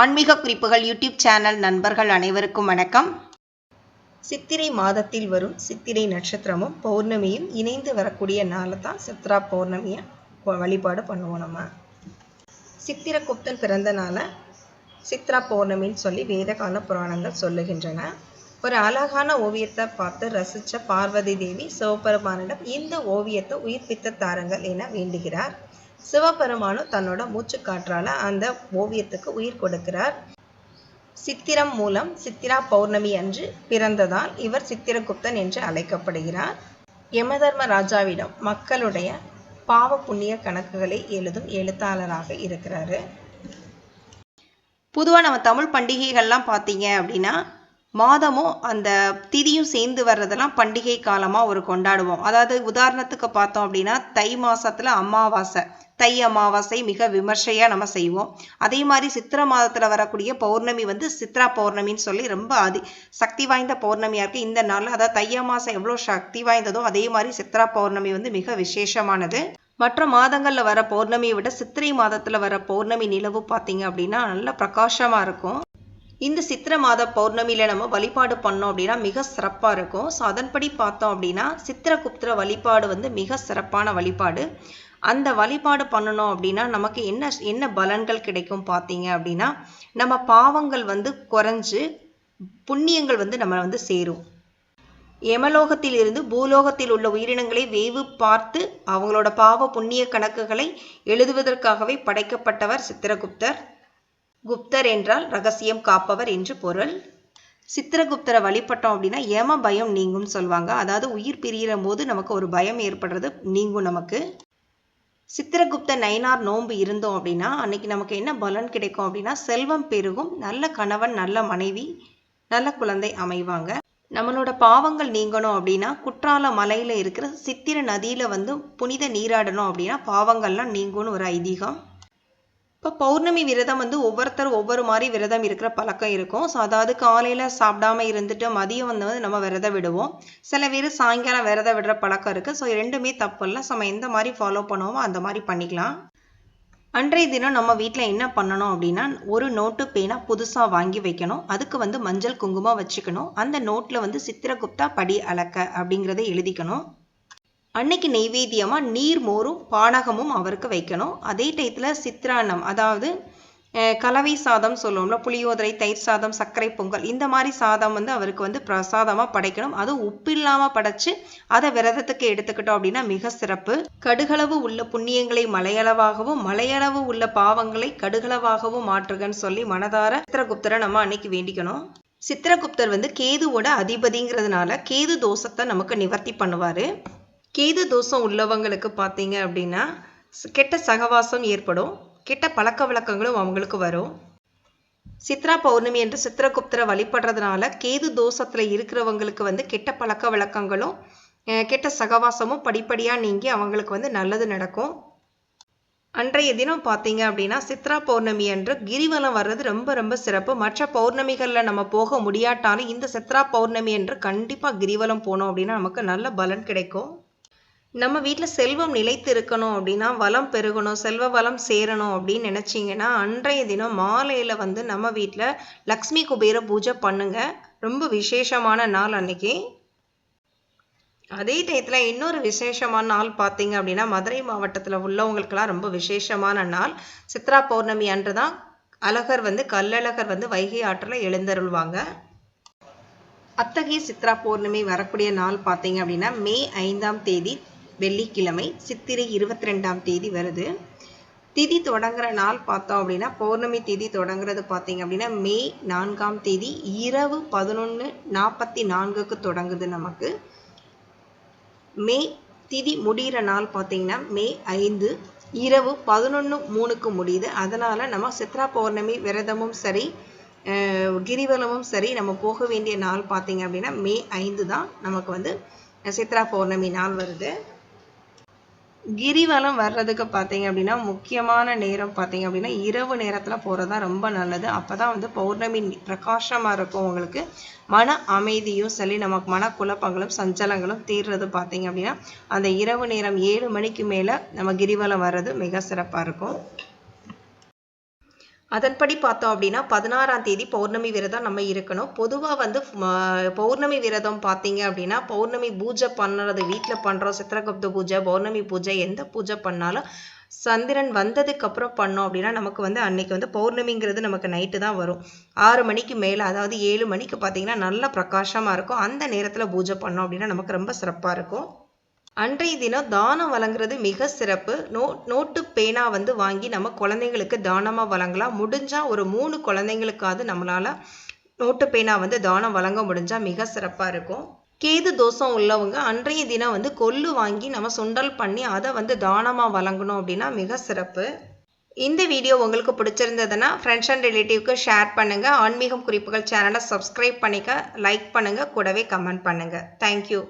ஆன்மீக குறிப்புகள் YouTube channel நண்பர்கள் அனைவருக்கும் வணக்கம். சித்திரை மாதத்தில் வரும் சித்திரை நட்சத்திரமும் பௌர்ணமியும் இணைந்து வரக்கூடிய நாளை தான் சித்ரா பௌர்ணமியை வழிபாடு பண்ணுவோம் நம்ம. சித்திரகுப்தன் பிறந்த நாளை சித்ரா பௌர்ணமின்னு சொல்லி வேதகால புராணங்கள் சொல்லுகின்றன. ஒரு அழகான ஓவியத்தை பார்த்து ரசித்த பார்வதி தேவி சிவபெருமானிடம் இந்த ஓவியத்தை உயிர்ப்பித்த தாருங்கள் என வேண்டுகிறார். சிவபெருமானும் தன்னோட மூச்சுக்காற்றால அந்த ஓவியத்துக்கு உயிர் கொடுக்கிறார். சித்திரம் மூலம் சித்திரா பௌர்ணமி அன்று பிறந்ததால் இவர் சித்திரகுப்தன் என்று அழைக்கப்படுகிறார். யமதர்ம ராஜாவிடம் மக்களுடைய பாவ புண்ணிய கணக்குகளை எழுதும் எழுத்தாளராக இருக்கிறாரு. பொதுவாக நம்ம தமிழ் பண்டிகைகள்லாம் பார்த்தீங்க அப்படின்னா மாதமும் அந்த திதியும் சேர்ந்து வர்றதெல்லாம் பண்டிகை காலமாக ஒரு கொண்டாடுவோம். அதாவது உதாரணத்துக்கு பார்த்தோம் அப்படின்னா தை மாதத்தில் அமாவாசை. தை அமாவாசை மிக விமர்சையாக நம்ம செய்வோம். அதே மாதிரி சித்திர மாதத்தில் வரக்கூடிய பௌர்ணமி வந்து சித்ரா பௌர்ணமின்னு சொல்லி ரொம்ப அதி சக்தி வாய்ந்த பௌர்ணமியாக இருக்குது இந்த நாளில். அதாவது தை அமாவாசை எவ்வளோ சக்தி வாய்ந்ததோ அதே மாதிரி சித்ரா பௌர்ணமி வந்து மிக விசேஷமானது. மற்ற மாதங்களில் வர பௌர்ணமியை விட சித்திரை மாதத்தில் வர பௌர்ணமி நிலவு பார்த்தீங்க அப்படின்னா நல்ல பிரகாசமாக இருக்கும். இந்த சித்திரை மாத பௌர்ணமியில் நம்ம வழிபாடு பண்ணோம் அப்படின்னா மிக சிறப்பாக இருக்கும். ஸோ அதன்படி பார்த்தோம் அப்படின்னா சித்திரகுப்தர வழிபாடு வந்து மிக சிறப்பான வழிபாடு. அந்த வழிபாடு பண்ணணும் அப்படின்னா நமக்கு என்ன என்ன பலன்கள் கிடைக்கும் பார்த்தீங்க அப்படின்னா நம்ம பாவங்கள் வந்து குறைஞ்சு புண்ணியங்கள் வந்து நம்ம வந்து சேரும். யமலோகத்தில் இருந்து பூலோகத்தில் உள்ள உயிரினங்களை வேவு பார்த்து அவங்களோட பாவ புண்ணிய கணக்குகளை எழுதுவதற்காகவே படைக்கப்பட்டவர் சித்திரகுப்தர். குப்தர் என்றால் ரகசியம் காப்பவர் என்று பொருள். சித்திரகுப்தரை வழிபட்டோம் அப்படின்னா ஏம பயம் நீங்கும்னு சொல்லுவாங்க அதாவது உயிர் பிரியிற போது நமக்கு ஒரு பயம் ஏற்படுறது நீங்கும் நமக்கு. சித்திரகுப்த நயனார் நோன்பு இருந்தோம் அப்படின்னா அன்னைக்கு நமக்கு என்ன பலன் கிடைக்கும் அப்படின்னா செல்வம் பெருகும் நல்ல கணவன் நல்ல மனைவி நல்ல குழந்தை அமைவாங்க. நம்மளோட பாவங்கள் நீங்கணும் அப்படின்னா குற்றால மலையில் இருக்கிற சித்திர நதியில் வந்து புனித நீராடணும் அப்படின்னா பாவங்கள்லாம் நீங்கும்னு ஒரு ஐதீகம். இப்போ பௌர்ணமி விரதம் வந்து ஒவ்வொருத்தர் ஒவ்வொரு மாதிரி விரதம் இருக்கிற பழக்கம் இருக்கும். ஸோ அதாவது காலையில் சாப்பிடாம இருந்துட்டு மதியம் வந்து வந்து நம்ம விரதம் விடுவோம். சில பேர் சாயங்காலம் விரதம் விடுற பழக்கம் இருக்குது ஸோ ரெண்டுமே தப்பு இல்லை. நம்ம எந்த மாதிரி ஃபாலோ பண்ணுவோமோ அந்த மாதிரி பண்ணிக்கலாம். அன்றைய தினம் நம்ம வீட்டில் என்ன பண்ணணும் அப்படின்னா ஒரு நோட்டு பேனா புதுசாக வாங்கி வைக்கணும். அதுக்கு வந்து மஞ்சள் குங்குமம் வச்சுக்கணும். அந்த நோட்டில் வந்து சித்திரகுப்தா படி அளக்க அப்படிங்கிறத எழுதிக்கணும். அன்னைக்கு நெய்வேத்தியமாக நீர் மோரும் பானகமும் அவருக்கு வைக்கணும். அதே டயத்தில் சித்திராண்ணம் அதாவது கலவை சாதம் சொல்லுவோம்ல புளியோதரை தயிர் சாதம் சர்க்கரை பொங்கல் இந்த மாதிரி சாதம் வந்து அவருக்கு வந்து பிரசாதமாக படைக்கணும். அதுவும் உப்பு இல்லாமல் படைச்சு அதை விரதத்துக்கு எடுத்துக்கிட்டோம் அப்படின்னா மிக சிறப்பு. கடுகளவு உள்ள புண்ணியங்களை மலையளவாகவும் மலையளவு உள்ள பாவங்களை கடுகளவாகவும் மாற்றுகன்னு சொல்லி மனதார சித்திரகுப்தரை நம்ம அன்னைக்கு வேண்டிக்கணும். சித்திரகுப்தர் வந்து கேதுவோட அதிபதிங்கிறதுனால கேது தோஷத்தை நமக்கு நிவர்த்தி பண்ணுவார். கேது தோஷம் உள்ளவங்களுக்கு பார்த்தீங்க அப்படின்னா கெட்ட சகவாசம் ஏற்படும். கெட்ட பழக்க வழக்கங்களும் அவங்களுக்கு வரும். சித்ரா பௌர்ணமி என்று சித்திரகுப்தரை வழிபடுறதுனால கேது தோஷத்தில் இருக்கிறவங்களுக்கு வந்து கெட்ட பழக்க வழக்கங்களும் கெட்ட சகவாசமும் படிப்படியாக நீங்கி அவங்களுக்கு வந்து நல்லது நடக்கும். அன்றைய தினம் பார்த்தீங்க அப்படின்னா சித்ரா பௌர்ணமி அன்று கிரிவலம் வர்றது ரொம்ப ரொம்ப சிறப்பு. மற்ற பௌர்ணமிகளில் நம்ம போக முடியாட்டாலும் இந்த சித்ரா பௌர்ணமி என்று கண்டிப்பாக கிரிவலம் போனோம் அப்படின்னா நமக்கு நல்ல பலன் கிடைக்கும். நம்ம வீட்டில் செல்வம் நிலைத்து இருக்கணும் அப்படின்னா வளம் பெருகணும் செல்வ வளம் சேரணும் அப்படின்னு நினச்சிங்கன்னா அன்றைய தினம் மாலையில் வந்து நம்ம வீட்டில் லக்ஷ்மி குபேர பூஜை பண்ணுங்கள் ரொம்ப விசேஷமான நாள் அன்னைக்கு. அதே டயத்தில் இன்னொரு விசேஷமான நாள் பார்த்தீங்க அப்படின்னா மதுரை மாவட்டத்தில் உள்ளவங்களுக்கெல்லாம் ரொம்ப விசேஷமான நாள். சித்ரா பௌர்ணமி அன்று தான் அழகர் வந்து கல்லழகர் வந்து வைகை ஆற்றில் எழுந்தருள்வாங்க. அத்தகைய சித்ரா பௌர்ணமி வரக்கூடிய நாள் பார்த்தீங்க அப்படின்னா மே ஐந்தாம் தேதி வெள்ளிக்கிழமை சித்திரை இருபத்தி ரெண்டாம் தேதி வருது. திதி தொடங்குற நாள் பார்த்தோம் அப்படின்னா பௌர்ணமி திதி தொடங்குறது பார்த்தீங்க அப்படின்னா மே நான்காம் தேதி இரவு பதினொன்று நாற்பத்தி நான்குக்கு தொடங்குது நமக்கு. மே திதி முடிகிற நாள் பார்த்தீங்கன்னா மே ஐந்து இரவு பதினொன்று மூணுக்கு முடியுது. அதனால் நம்ம சித்ரா பௌர்ணமி விரதமும் சரி கிரிவலமும் சரி நம்ம போக வேண்டிய நாள் பார்த்தீங்க அப்படின்னா மே ஐந்து தான் நமக்கு வந்து சித்ரா பௌர்ணமி நாள் வருது. கிரிவலம் வர்றதுக்கு பார்த்தீங்க அப்படின்னா முக்கியமான நேரம் பார்த்தீங்க அப்படின்னா இரவு நேரத்தில் போகிறது தான் ரொம்ப நல்லது. அப்போ தான் வந்து பௌர்ணமி பிரகாஷமாக இருக்கும் உங்களுக்கு. மன அமைதியும் சரி நமக்கு மனக்குழப்பங்களும் சஞ்சலங்களும் தீர்றது பார்த்தீங்க அப்படின்னா அந்த இரவு நேரம் ஏழு மணிக்கு மேலே நம்ம கிரிவலம் வர்றது மிக சிறப்பாக இருக்கும். அதன்படி பார்த்தோம் அப்படின்னா பதினாறாம் தேதி பௌர்ணமி விரதம் நம்ம இருக்கணும். பொதுவாக வந்து பௌர்ணமி விரதம் பார்த்தீங்க அப்படின்னா பௌர்ணமி பூஜை பண்ணுறது வீட்டில் பண்ணுறோம் சித்திரகுப்த பூஜை பௌர்ணமி பூஜை எந்த பூஜை பண்ணாலும் சந்திரன் வந்ததுக்கு அப்புறம் பண்ணோம் அப்படின்னா நமக்கு வந்து அன்னைக்கு வந்து பௌர்ணமிங்கிறது நமக்கு நைட்டு தான் வரும். ஆறு மணிக்கு மேலே அதாவது ஏழு மணிக்கு பார்த்தீங்கன்னா நல்ல பிரகாசமாக இருக்கும். அந்த நேரத்தில் பூஜை பண்ணோம் அப்படின்னா நமக்கு ரொம்ப சிறப்பாக இருக்கும். அன்றைய தினம் தானம் வழங்குறது மிக சிறப்பு. நோ நோட்டு பேனா வந்து வாங்கி நம்ம குழந்தைங்களுக்கு தானமாக வழங்கலாம். முடிஞ்சால் ஒரு மூணு குழந்தைங்களுக்காவது நம்மளால் நோட்டு பேனா வந்து தானம் வழங்க முடிஞ்சால் மிக சிறப்பாக இருக்கும். கேது தோஷம் உள்ளவங்க அன்றைய தினம் வந்து கொள்ளு வாங்கி நம்ம சுண்டல் பண்ணி அதை வந்து தானமாக வழங்கணும் அப்படின்னா மிக சிறப்பு. இந்த வீடியோ உங்களுக்கு பிடிச்சிருந்ததுன்னா ஃப்ரெண்ட்ஸ் அண்ட் ரிலேட்டிவ்க்கு ஷேர் பண்ணுங்கள் ஆன்மீகம் குறிப்புகள் சேனலை சப்ஸ்கிரைப் பண்ணிக்க லைக் பண்ணுங்கள் கூடவே கமெண்ட் பண்ணுங்கள் தேங்க்யூ